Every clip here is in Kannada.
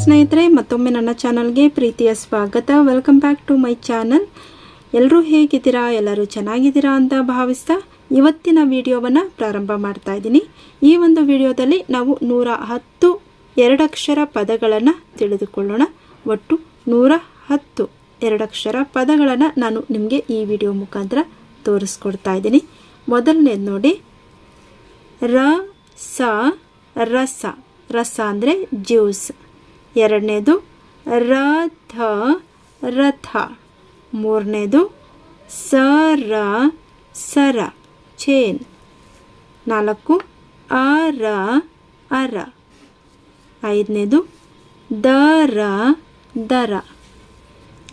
ಸ್ನೇಹಿತರೆ, ಮತ್ತೊಮ್ಮೆ ನನ್ನ ಚಾನಲ್ಗೆ ಪ್ರೀತಿಯ ಸ್ವಾಗತ. Welcome back to my channel ಎಲ್ಲರೂ ಹೇಗಿದ್ದೀರಾ? ಎಲ್ಲರೂ ಚೆನ್ನಾಗಿದ್ದೀರಾ ಅಂತ ಭಾವಿಸ್ತಾ ಇವತ್ತಿನ ವಿಡಿಯೋವನ್ನು ಪ್ರಾರಂಭ ಮಾಡ್ತಾ ಇದ್ದೀನಿ. ಈ ಒಂದು ವಿಡಿಯೋದಲ್ಲಿ ನಾವು ನೂರ ಹತ್ತು ಎರಡಕ್ಷರ ಪದಗಳನ್ನು ತಿಳಿದುಕೊಳ್ಳೋಣ. ಒಟ್ಟು ನೂರ ಹತ್ತು ಎರಡಕ್ಷರ ಪದಗಳನ್ನು ನಾನು ನಿಮಗೆ ಈ ವಿಡಿಯೋ ಮುಖಾಂತರ ತೋರಿಸ್ಕೊಡ್ತಾ ಇದ್ದೀನಿ. ಮೊದಲನೇದು ನೋಡಿ. ರ, ಸ, ರಸ. ರಸ ಅಂದರೆ ಜ್ಯೂಸ್. ಎರಡನೇದು ರಥ ರಥ. ಮೂರನೇದು ಸರ ಸರ. ಚೇನ್. ನಾಲ್ಕು ಅರ ಅರ. ಐದನೇದು ದರ ದರ.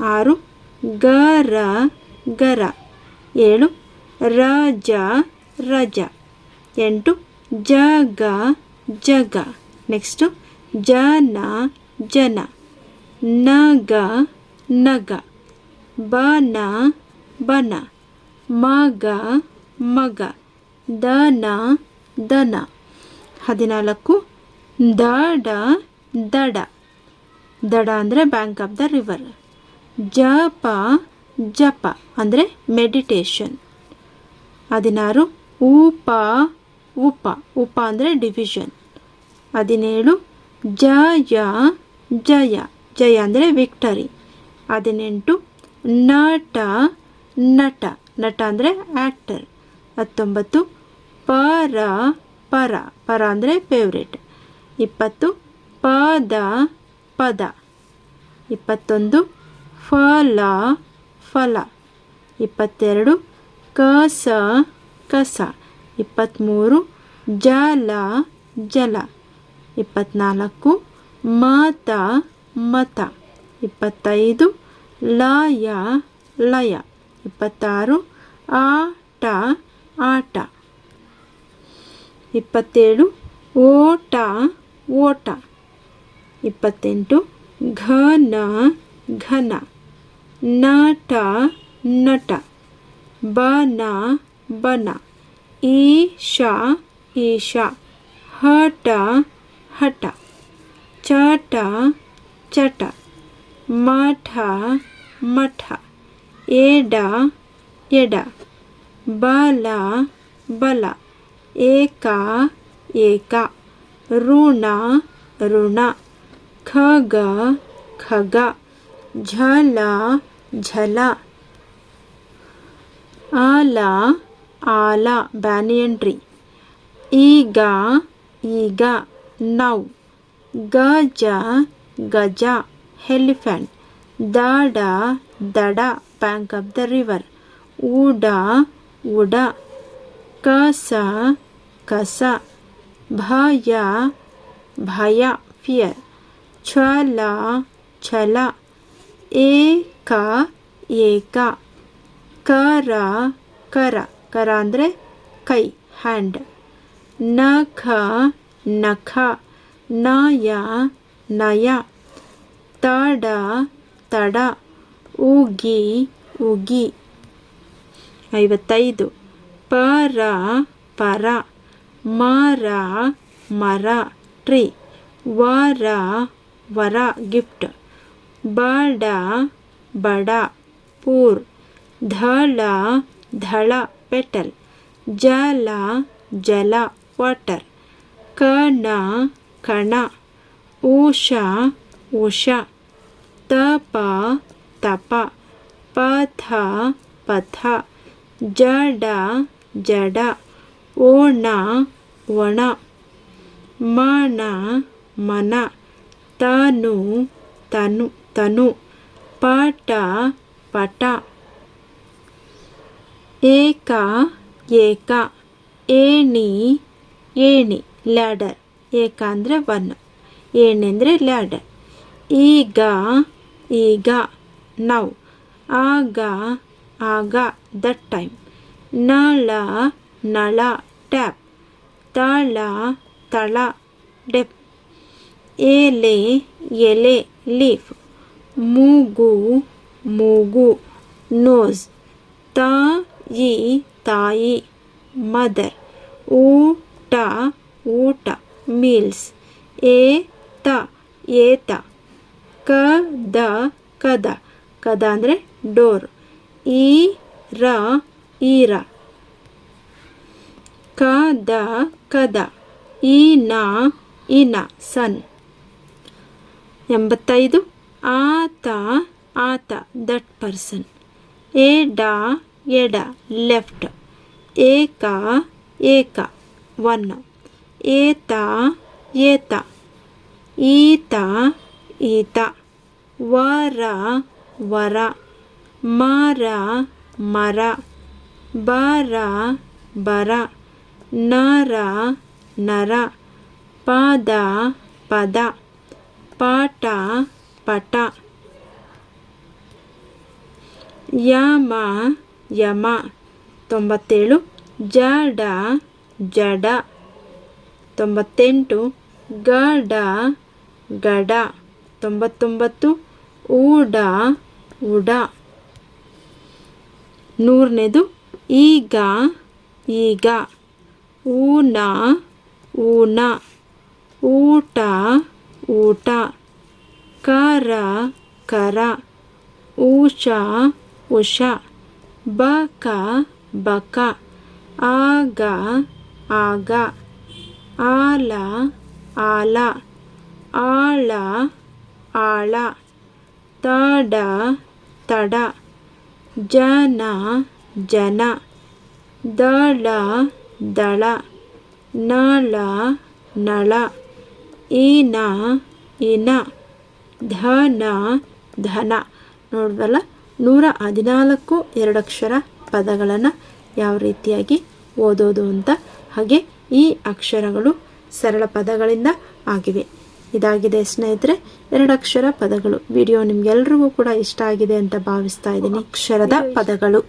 ಆರು, ಗರ ಗರ. ಏಳು, ರಜ ರಜ. ಎಂಟು, ಜಗ ಜಗ. ನೆಕ್ಸ್ಟು ಜನ ಜನ. ನಗ ನಗ. ಬನ ಬನ. ಮಗ ಮಗ. ದನ ದನ. ಹದಿನಾಲ್ಕು. ದಡ ದಡ. ದಡ ಅಂದರೆ ಬ್ಯಾಂಕ್ ಆಫ್ ದ ರಿವರ್. ಜಪ ಜಪ ಅಂದರೆ ಮೆಡಿಟೇಷನ್. ಹದಿನಾರು. ಉಪ ಉಪ. ಉಪ ಅಂದರೆ ಡಿವಿಷನ್. ಹದಿನೇಳು. ಜಯ ಜಯ ಜಯ ಅಂದರೆ ವಿಕ್ಟರಿ ಹದಿನೆಂಟು, ನಟ ನಟ. ನಟ ಅಂದರೆ ಆ್ಯಕ್ಟರ್ ಹತ್ತೊಂಬತ್ತು, ಪರ ಪರ. ಪರ ಅಂದರೆ ಫೇವ್ರೇಟ್ ಇಪ್ಪತ್ತು, ಪದ ಪದ. ಇಪ್ಪತ್ತೊಂದು, ಫಲ ಫಲ. ಇಪ್ಪತ್ತೆರಡು, ಕಸ ಕಸ. ಇಪ್ಪತ್ತ್ಮೂರು ಜಲ ಜಲ. ಇಪ್ಪತ್ತ್ನಾಲ್ಕು ಮತ ಮತ ಇಪ್ಪತ್ತೈದು ಲಯ ಲಯ ಇಪ್ಪತ್ತಾರು ಆಟ ಆಟ ಇಪ್ಪತ್ತೇಳು ಓಟ ಓಟ ಇಪ್ಪತ್ತೆಂಟು ಘನ ಘನ ನಟ ನಟ ಬನ ಬನ ಈಶಾ ಈಶಾ ಹಠ ಹಠ ಚಟ ಚಟ ಮಠ ಮಠ ಎಡ ಎಡ ಬಲ ಬಲ ಏಕ ಏಕ ಋಣ ಋಣ ಖಗ ಖಗ ಝಲ ಝಲ ಆಲ ಆಲ ಬ್ಯಾನಿಯನ್ ಟ್ರೀ ಈಗ ಈಗ ನೌ ಗಜ ಗಜ ಹೆಲಿಫೆಂಟ್ ದಡ ದಡ, ಬ್ಯಾಂಕ್ ಆಫ್ ದ ರಿವರ್ ಉಡ ಉಡ, ಕಸ ಕಸ, ಭಯ ಭಯ, ಫಿಯರ್ ಛಲ ಛಲ ಏಕ ಏಕ, ಕರ ಕರ ಕರ ಅಂದರೆ ಕೈ, ಹ್ಯಾಂಡ್, ನಖ ನಖ ನಯ ನಯ, ತಡ ತಡ, ಉಗಿ ಉಗಿ. ಐವತ್ತೈದು. ಪರ ಪರ, ಮರ ಮರ, ಟ್ರೀ. ವರ ವರ, ಗಿಫ್ಟ್. ಬಡ ಬಡ, ಪೂರ್. ಧಳ ಧಳ, ಪೆಟಲ್. ಜಲ ಜಲ, ವಾಟರ್. ಕಣ ಕಣ ಉಷಾ ಉಷಾ. ತಪ ತಪ. ಪಥ ಪಥ. ಜಡ. ಜಡ ಓಣ ಒಣ ಮನ. ಮನ ತನು ತನು. ತನು ಪಟ ಪಟ. ಏಕ ಏಕ. ಏಣಿ ಏಣಿ. ಲ್ಯಾಡರ್. ಏಕ ಅಂದರೆ ಒನ್. ಏನೆಂದರೆ ಲ್ಯಾಡ್. ಈಗ ಈಗ, ನೌ. ಆಗ ಆಗ, ದಟ್ ಟೈಮ್. ನಳ ನಳ, ಟ್ಯಾಪ್. ತಳ ತಳ, ಡೆಪ್. ಎಲೆ ಎಲೆ, ಲೀಫ್. ಮೂಗು ಮೂಗು. ನೋಸ್. ತಾಯಿ ತಾಯಿ ಮದರ್ ಊಟ ಊಟ. ಮೀಲ್ಸ್. ಏತ ಏತ ಕ, ದ, ಕದ. ಕದ ಅಂದರೆ ಡೋರ್. ಈ, ರ, ಈರ. ಕದ. ಇ ನ, ಇನ, ಸನ್. ಎಂಬತ್ತೈದು. ಆತ ಆತ ದಟ್ ಪರ್ಸನ್. ಎಡ ಎಡ, ಲೆಫ್ಟ್. ಏಕ ಏಕ ಒನ್ ಏತ ಏತ, ಈತ ಈತ, ವರ ವರ, ಮರ ಮರ, ಬರ ಬರ, ನರ ನರ, ಪದ ಪದ, ಪಾಠ ಪಟ ಯಮ ಯಮ, ತೊಂಬತ್ತೇಳು, ಜಡ ಜಡ. ತೊಂಬತ್ತೆಂಟು ಗಡ ಗಡ ತೊಂಬತ್ತೊಂಬತ್ತು ಊಡ ಉಡ ನೂರನೇದು ಈಗ ಈಗ ಊನ ಊನ ಊಟ ಊಟ ಕರ ಕರ ಉಷ ಉಷ ಬಕ ಬಕ ಆಗ ಆಗ ಆಲ ಆಲ, ಆಳ ಆಳ, ತಡ ತಡ, ಜನ ಜನ, ದಳ ದಳ, ನಳ ನಳ ಇನ ಇನ, ಧನ ಧನ. ನೋಡಿದಲ್ಲ? ನೂರ ಹದಿನಾಲ್ಕು ಎರಡಕ್ಷರ ಪದಗಳನ್ನು ಯಾವ ರೀತಿಯಾಗಿ ಓದೋದು ಅಂತ? ಹಾಗೆ ಈ ಅಕ್ಷರಗಳು ಸರಳ ಪದಗಳಿಂದ ಆಗಿವೆ. ಇದಾಗಿದೆ ಸ್ನೇಹಿತರೆ, ಎರಡು ಅಕ್ಷರ ಪದಗಳು. ವಿಡಿಯೋ ನಿಮ್ಗೆಲ್ರಿಗೂ ಕೂಡ ಇಷ್ಟ ಆಗಿದೆ ಅಂತ ಭಾವಿಸ್ತಾ ಇದ್ದೀನಿ. ಅಕ್ಷರದ ಪದಗಳು.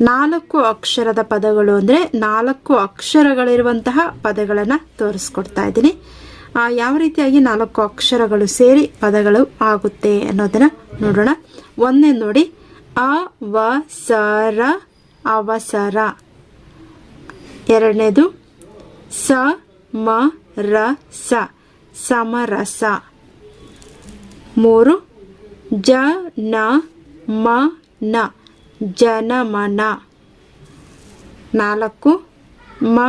ನಾಲ್ಕು ಅಕ್ಷರದ ಪದಗಳು ಅಂದರೆ ನಾಲ್ಕು ಅಕ್ಷರಗಳಿರುವಂತಹ ಪದಗಳನ್ನು ತೋರಿಸ್ಕೊಡ್ತಾ ಇದ್ದೀನಿ. ಯಾವ ರೀತಿಯಾಗಿ ನಾಲ್ಕು ಅಕ್ಷರಗಳು ಸೇರಿ ಪದಗಳು ಆಗುತ್ತೆ ಅನ್ನೋದನ್ನ ನೋಡೋಣ. ಒಂದೇ ನೋಡಿ. ಅ ಅವಸರ ಅವಸರ. ಎರಡನೇದು ಸ, ಮ, ರ, ಸ. ಸಮರಸ. ಮೂರು, ಜ, ನ, ಮ, ನ. ಜನಮನ. ನಾಲ್ಕು, ಮ,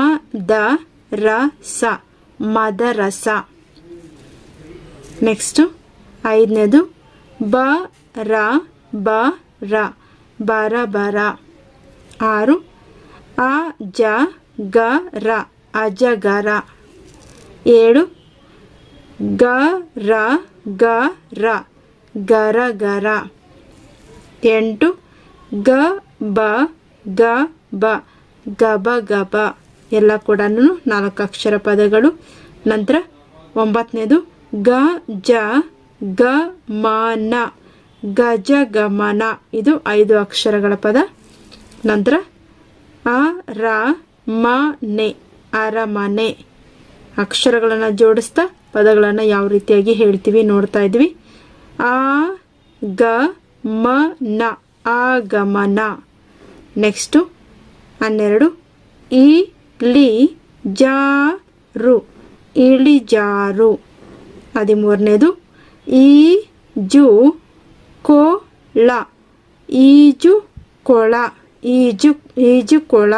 ದ, ರ, ಸ. ಮದರಸ. ನೆಕ್ಸ್ಟು, ಐದನೇದು, ಬ, ರ ಬ, ರ. ಬರ ಬರ ಆರು, ಅ, ಜ, ಗ, ರ. ಅಜಗರ. ಏಳು. ಗ, ರ ಗ, ರ. ಗರ ಗರ ಎಂಟು. ಗ, ಬ ಗ, ಬ. ಗಬ ಗಬ. ಎಲ್ಲ ಕೂಡ ನಾಲ್ಕು ಅಕ್ಷರ ಪದಗಳು. ನಂತರ ಒಂಬತ್ತನೇದು, ಗ, ಜ, ಗ, ಮ, ನ. ಗಜ ಗಮನ ಇದು ಐದು ಅಕ್ಷರಗಳ ಪದ. ನಂತರ ಅ, ರ, ಮ, ನೆ. ಅರಮನೆ. ಅಕ್ಷರಗಳನ್ನು ಜೋಡಿಸ್ತಾ ಪದಗಳನ್ನು ಯಾವ ರೀತಿಯಾಗಿ ಹೇಳ್ತೀವಿ ನೋಡ್ತಾ ಇದ್ವಿ. ಆ, ಗ, ಮ, ನ, ಆಗಮನ. ನೆಕ್ಸ್ಟು ಹನ್ನೆರಡು. ಇ ಲಿ ಜಾರು ಇಳಿಜಾರು. ಹದಿಮೂರನೇದು. ಈ ಜು ಕೊಳ ಈಜು ಕೊಳ ಈಜು ಈಜು ಕೊಳ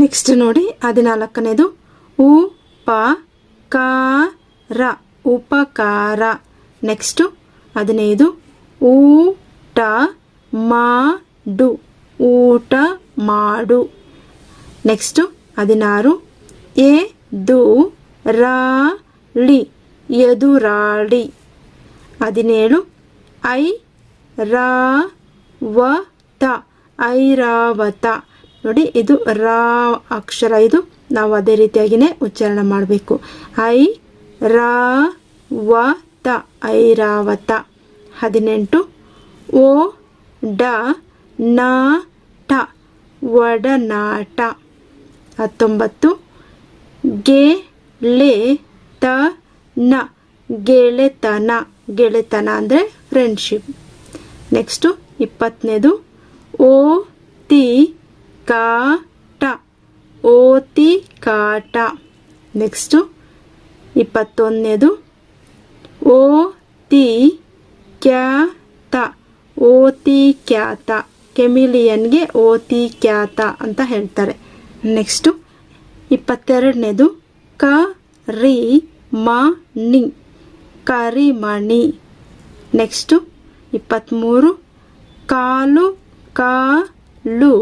ನೆಕ್ಸ್ಟ್ ನೋಡಿ ಹದಿನಾಲ್ಕನೇದು ಉ ಪ ಕಾರ ಉಪಕಾರ ನೆಕ್ಸ್ಟು ಹದಿನೈದು ಊಟ ಮಾಡು ಊಟ ಮಾಡು ನೆಕ್ಸ್ಟು ಹದಿನಾರು ಎದು ರಾಳಿ ಎದುರಾಳಿ ಹದಿನೇಳು ಐ ರಾ ವ ತ ಐರಾವತ ನೋಡಿ, ಇದು ರಾ ಅಕ್ಷರ ಇದು. ನಾವು ಅದೇ ರೀತಿಯಾಗಿಯೇ ಉಚ್ಚಾರಣೆ ಮಾಡಬೇಕು. ಐ, ರಾ, ವ, ತ, ಐರಾವತ. ಹದಿನೆಂಟು. ಓ, ಡ, ನ ಟ ಒಡನಾಟ. ಹತ್ತೊಂಬತ್ತು. ಗೆ ಲೆ ತ, ನ, ಗೆಳೆತನ. ಗೆಳೆತನ ಅಂದರೆ ಫ್ರೆಂಡ್ಶಿಪ್ ನೆಕ್ಸ್ಟು ಇಪ್ಪತ್ತನೇದು. ಓ, ತಿ ಕಾಟ. ಓತಿ ಕಾಟ. ನೆಕ್ಸ್ಟು ಇಪ್ಪತ್ತೊಂದನೇದು. ಓ ತಿ ಕ್ಯಾತ. ಓತಿ ಖ್ಯಾತ ಕೆಮಿಲಿಯನ್ಗೆ ಓತಿ ಖ್ಯಾತ ಅಂತ ಹೇಳ್ತಾರೆ. ನೆಕ್ಸ್ಟು ಇಪ್ಪತ್ತೆರಡನೇದು. ಕ ರಿ ಮ ಕರಿಮಣಿ. ನೆಕ್ಸ್ಟು ಇಪ್ಪತ್ತ್ಮೂರು. ಕಾಲು ಕಾಲು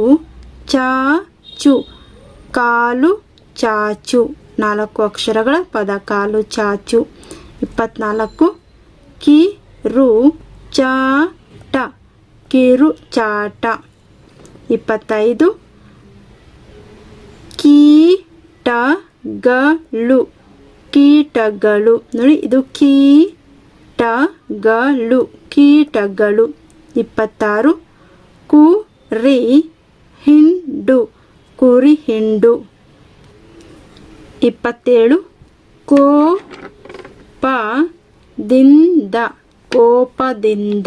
ಚಾಚು. ಕಾಲು ಚಾಚು. ನಾಲ್ಕು ಅಕ್ಷರಗಳ ಪದ. ಕಾಲು ಚಾಚು. ಇಪ್ಪತ್ನಾಲ್ಕು. ಕಿರು ಚಾಟ. ಕಿರು ಚಾಟ. ಇಪ್ಪತ್ತೈದು. ಕೀಟಗಳು. ಕೀಟಗಳು. ನೋಡಿ, ಇದು ಕೀಟಗಳು. ಕೀಟಗಳು. ಇಪ್ಪತ್ತಾರು. ಕುರಿ. ಹಿಂಡು ಕುರಿ ಹಿಂಡು. ಇಪ್ಪತ್ತೇಳು, ಕೋಪದಿಂದ ಕೋಪದಿಂದ.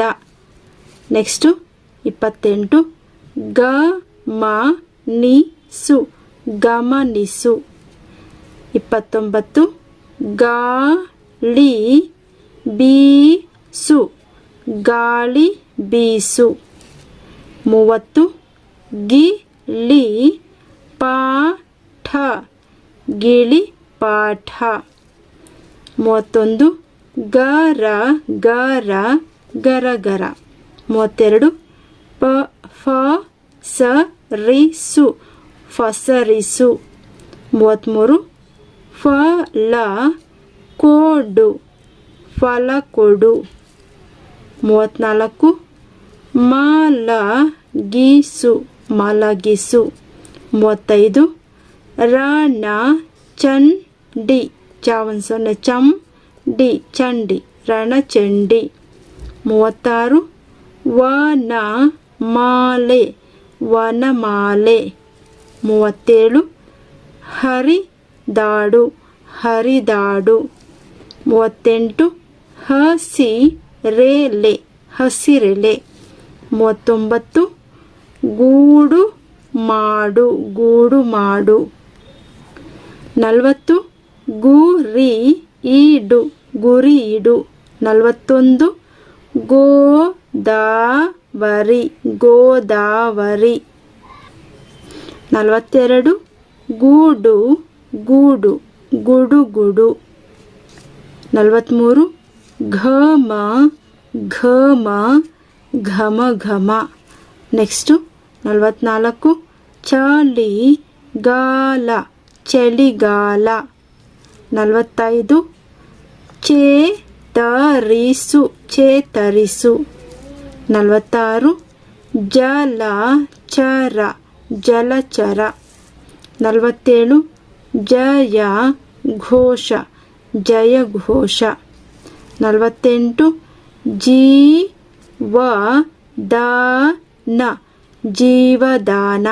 ನೆಕ್ಸ್ಟು, ಇಪ್ಪತ್ತೆಂಟು, ಗಮನಿಸು ಗಮನಿಸು. ಇಪ್ಪತ್ತೊಂಬತ್ತು, ಗಾಳಿ ಬೀಸು ಗಾಳಿ ಬೀಸು. ಮೂವತ್ತು ಗಿಳಿ ಪಾಠ ಗಿಳಿ, ಪಾಠ. ಮೂವತ್ತೊಂದು ಗರ ಗರ ಗರ ಗರ ಮೂವತ್ತೆರಡು, ಪ, ಫ, ಸ, ರಿ ರಿಸು ಫಸರಿಸು ಮೂವತ್ತ್ಮೂರು ಫಲ ಕೋಡು. ಫಲ ಕೊಡು. ಮೂವತ್ತ್ನಾಲ್ಕು ಮಲಗಿಸು ಮಲಗಿಸು. ಮೂವತ್ತೈದು. ರಣ ಚಂಡಿ ಚಾವನ್ ಸೊನ್ನೆ, ಚಂ, ಡಿ. ಚಂಡಿ ರಣಚಂಡಿ ಮೂವತ್ತಾರು. ವನ ಮಾಲೆ. ವನಮಾಲೆ ಮೂವತ್ತೇಳು. ಹರಿದಾಡು ಹರಿದಾಡು ಮೂವತ್ತೆಂಟು. ಹಸಿ, ರೇಲೆ. ಹಸಿರೆಲೆ. ಮೂವತ್ತೊಂಬತ್ತು. ಗೂಡು ಮಾಡು ಗೂಡು ಮಾಡು. ನಲವತ್ತು, ಗುರಿ ಈಡು, ಗುರಿ ಇಡು. ನಲವತ್ತೊಂದು, ಗೋದಾವರಿ ಗೋದಾವರಿ. ನಲವತ್ತೆರಡು, ಗೂಡು ಗೂಡು ಗುಡು ನಲವತ್ತ್ಮೂರು, ಘಮ ಘಮ ಘಮ ಘಮ. ನೆಕ್ಸ್ಟು ನಲವತ್ನಾಲ್ಕು ಚಳಿ ಗಾಲ ಚಳಿಗಾಲ ನಲವತ್ತೈದು ಚೇತರಿಸು ಚೇತರಿಸು ನಲವತ್ತಾರು ಜಲಚರ ಜಲಚರ ನಲವತ್ತೇಳು ಜಯ ಘೋಷ ಜಯ ಘೋಷ ನಲವತ್ತೆಂಟು ಜೀವ ದಾನ ಜೀವದಾನ.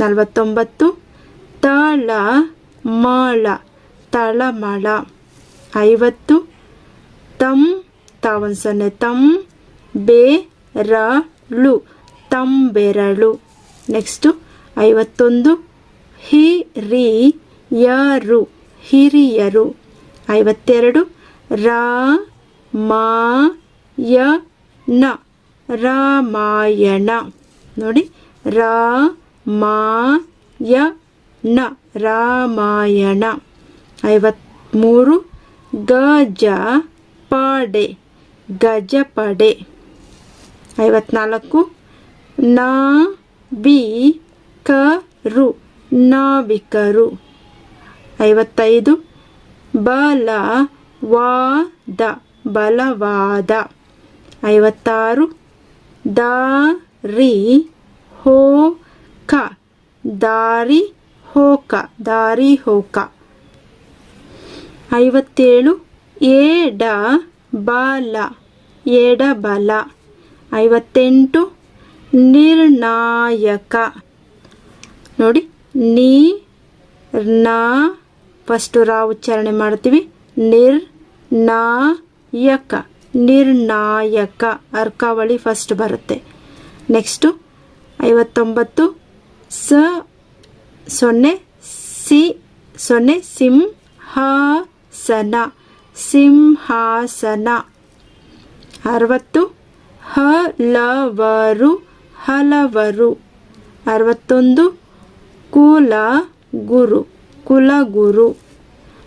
ನಲವತ್ತೊಂಬತ್ತು. ತಳ ಮಳ. ತಳಮಳ. ಐವತ್ತು. ತಂ ತಾವೊಂದು ಸೊನ್ನೆ ತಂ ಬೇರಳು. ತಂಬೆರಳು. ನೆಕ್ಸ್ಟು ಐವತ್ತೊಂದು. ಹಿರಿಯರು. ಹಿರಿಯರು. ಐವತ್ತೆರಡು. ರಾಮಾಯಣ. ರಾಮಾಯಣ. ನೋಡಿ ರಾ ಮಾ ಯ ನ ರಾಮಾಯಣ. ಐವತ್ತ್ಮೂರು ಗಜ ಪಡೆ ಗಜಪಡೆ. ಐವತ್ನಾಲ್ಕು ನಾ ಬಿ ಕರು ನಾವಿಕರು. ಐವತ್ತೈದು ಬಲ ವಾದ ಬಲವಾದ. ಐವತ್ತಾರು ದಾರಿ ಹೋಕ ದಾರಿ ಹೋಕ ದಾರಿ ಹೋಕ ಐವತ್ತೇಳು, ಏಡ, ಬಲ, ಎಡಬಲ. ಐವತ್ತೆಂಟು, ನಿರ್ಣಾಯಕ. ನೋಡಿ, ನೀ ನಾ ಫಸ್ಟು ರಾ ಉಚ್ಚಾರಣೆ ಮಾಡ್ತೀವಿ. ನಿರ್ ನಾಯಕ ನಿರ್ಣಾಯಕ. ಅರ್ಕಾವಳಿ ಫಸ್ಟ್ ಬರುತ್ತೆ. ನೆಕ್ಸ್ಟು ಐವತ್ತೊಂಬತ್ತು, ಸ, ಸೊನ್ನೆ, ಸಿ, ಸೊನ್ನೆ, ಸಿಂಹಾಸನ ಸಿಂಹಾಸನ. ಅರವತ್ತು, ಹಲವರು ಹಲವರು. ಅರವತ್ತೊಂದು ಕುಲ ಗುರು ಕುಲಗುರು.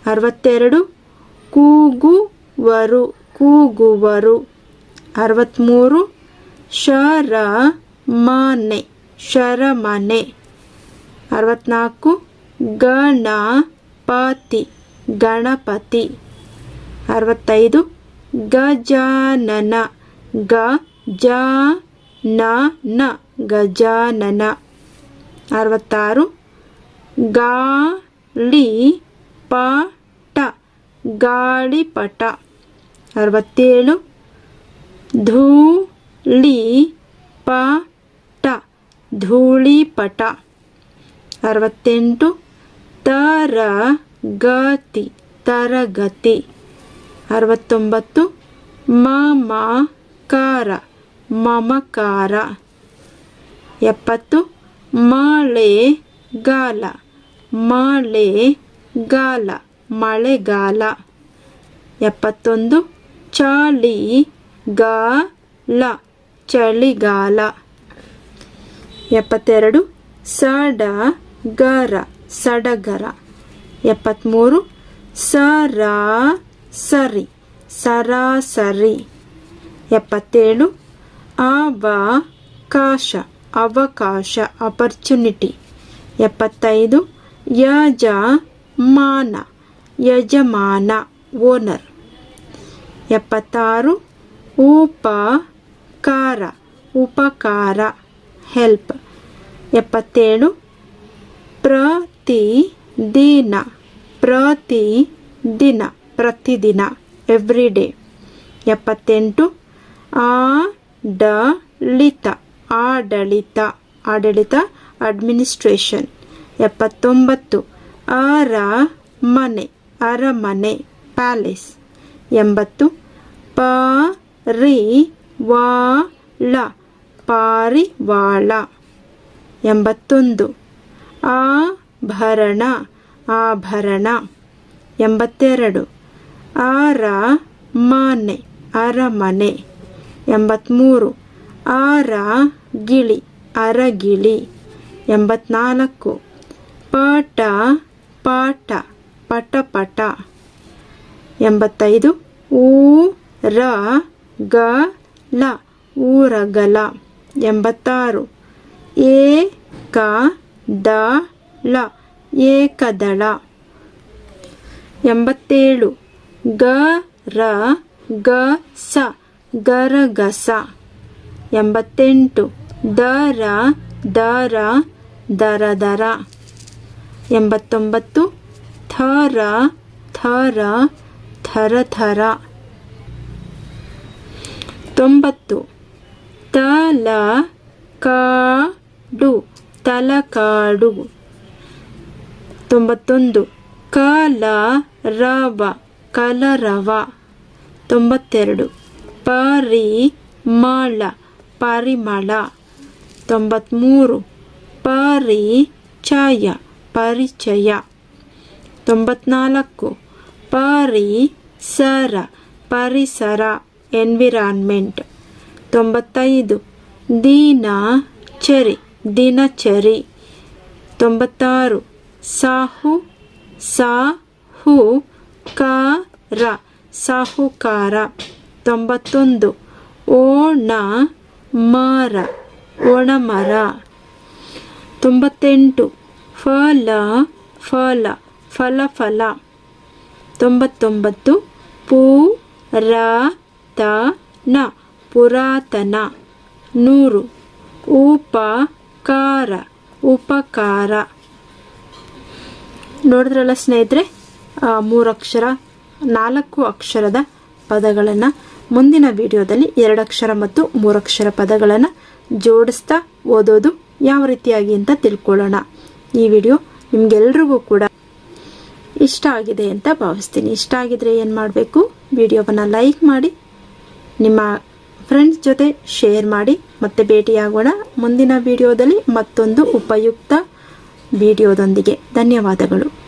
ಅರವತ್ತೆರಡು, ಕೂಗುವರು ಕೂಗುವರು. ಅರವತ್ತ್ಮೂರು ಶರಮನೆ ಶರಮನೆ. ಅರವತ್ನಾಲ್ಕು, ಗಣಪತಿ ಗಣಪತಿ. ಅರವತ್ತೈದು, ಗಜಾನನ ಗ ಜ ನ ನ ಗಜಾನನ. ಅರವತ್ತಾರು ಗಾಳಿ ಪಟ ಗಾಳಿಪಟ. ಅರವತ್ತೇಳು ಧೂಳಿ ಪಟ ಧೂಳಿಪಟ. ಅರವತ್ತೆಂಟು, ತರಗತಿ ತರಗತಿ. ಅರವತ್ತೊಂಬತ್ತು, ಮಮಕಾರ ಮಮಕಾರ. ಎಪ್ಪತ್ತು, ಮಳೆಗಾಲ ಮಳೆಗಾಲ ಮಳೆಗಾಲ. ಎಪ್ಪತ್ತೊಂದು, ಚಳಿಗಾಲ. ಚಳಿಗಾಲ ಎಪ್ಪತ್ತೆರಡು ಸಡಗರ ಸಡಗರ ಎಪ್ಪತ್ತ್ಮೂರು ಸರ ಸರಿ ಸರಾಸರಿ ಎಪ್ಪತ್ತೇಳು ಅವಕಾಶ ಅವಕಾಶ ಅಪರ್ಚುನಿಟಿ ಎಪ್ಪತ್ತೈದು ಯಜಮಾನ ಯಜಮಾನ ಓನರ್ ಎಪ್ಪತ್ತಾರು ಉಪಕಾರ ಉಪಕಾರ ಹೆಲ್ಪ್ ಎಪ್ಪತ್ತೇಳು ಪ್ರತಿ ದಿನ ಪ್ರತಿ ದಿನ ಪ್ರತಿದಿನ ಎವ್ರಿ ಡೇ ಎಪ್ಪತ್ತೆಂಟು, ಆಡಳಿತ ಆಡಳಿತ ಆಡಳಿತ ಅಡ್ಮಿನಿಸ್ಟ್ರೇಷನ್ ಎಪ್ಪತ್ತೊಂಬತ್ತು, ಅರಮನೆ ಅರಮನೆ ಪ್ಯಾಲೇಸ್ ಎಂಬತ್ತು ಪರಿವಾಳ ಪಾರಿವಾಳ. ಎಂಬತ್ತೊಂದು. ಆಭರಣ ಆಭರಣ. ಎಂಬತ್ತೆರಡು. ಅರಮನೆ ಅರಮನೆ. ಎಂಬತ್ತ್ಮೂರು ಅರಗಿಳಿ ಅರಗಿಳಿ. ಎಂಬತ್ನಾಲ್ಕು. ಪಟ ಪಾಠ, ಪಟ ಪಟ. ಎಂಬತ್ತೈದು. ರ, ಗ ಲ ಊರಗಲ. ಎಂಬತ್ತಾರು. ಕ ದ ಲ ಏಕದಳ. ಎಂಬತ್ತೇಳು. ಗ ರ ಗ ಸ. ಗರಗಸ. ಎಂಬತ್ತೆಂಟು. ದರ ದರ ದರ ದರ ಎಂಬತ್ತೊಂಬತ್ತು. ಥರ ಥರ ಥರ ಥರ ತೊಂಬತ್ತು. ತಲ ಕಾಡು ತಲಕಾಡು. ತೊಂಬತ್ತೊಂದು. ಕಲರವ ಕಲರವ. ತೊಂಬತ್ತೆರಡು. ಪರಿಮಳ ಪರಿಮಳ. ತೊಂಬತ್ತ್ಮೂರು ಪರಿಚಯ ಪರಿಚಯ. ತೊಂಬತ್ನಾಲ್ಕು. ಪರಿಸರ ಪರಿಸರ. ಎನ್ವಿರಾನ್ಮೆಂಟ್. ತೊಂಬತ್ತೈದು. ದಿನಚರಿ ದಿನಚರಿ. ತೊಂಬತ್ತಾರು. ಸಾಹು ಸಾಹು ಕಾರ, ಸಾಹುಕಾರ. ತೊಂಬತ್ತೊಂದು. ಓಣ ಮರ, ಒಣಮರ. ತೊಂಬತ್ತೆಂಟು. ಫಲ ಫಲ ಫಲ ಫಲ ತೊಂಬತ್ತೊಂಬತ್ತು. ಪೂ ರ ತ ನ ಪುರಾತನ. ನೂರು. ಉಪಕಾರ. ಉಪಕಾರ. ನೋಡಿದ್ರಲ್ಲ ಸ್ನೇಹಿತರೆ ಮೂರಕ್ಷರ ನಾಲ್ಕು ಅಕ್ಷರದ ಪದಗಳನ್ನು ಮುಂದಿನ ವಿಡಿಯೋದಲ್ಲಿ ಎರಡು ಅಕ್ಷರ ಮತ್ತು ಮೂರಕ್ಷರ ಪದಗಳನ್ನು ಜೋಡಿಸ್ತಾ ಓದೋದು ಯಾವ ರೀತಿಯಾಗಿ ಅಂತ ತಿಳ್ಕೊಳ್ಳೋಣ. ಈ ವಿಡಿಯೋ ನಿಮಗೆಲ್ರಿಗೂ ಕೂಡ ಇಷ್ಟ ಆಗಿದೆ ಅಂತ ಭಾವಿಸ್ತೀನಿ. ಇಷ್ಟ ಆಗಿದ್ರೆ ಏನು ಮಾಡಬೇಕು? ವಿಡಿಯೋವನ್ನು ಲೈಕ್ ಮಾಡಿ ನಿಮ್ಮ ಫ್ರೆಂಡ್ಸ್ ಜೊತೆ ಶೇರ್ ಮಾಡಿ ಮತ್ತೆ ಭೇಟಿಯಾಗೋಣ. ಮುಂದಿನ ವಿಡಿಯೋದಲ್ಲಿ ಮತ್ತೊಂದು ಉಪಯುಕ್ತ ವಿಡಿಯೋದೊಂದಿಗೆ ಧನ್ಯವಾದಗಳು.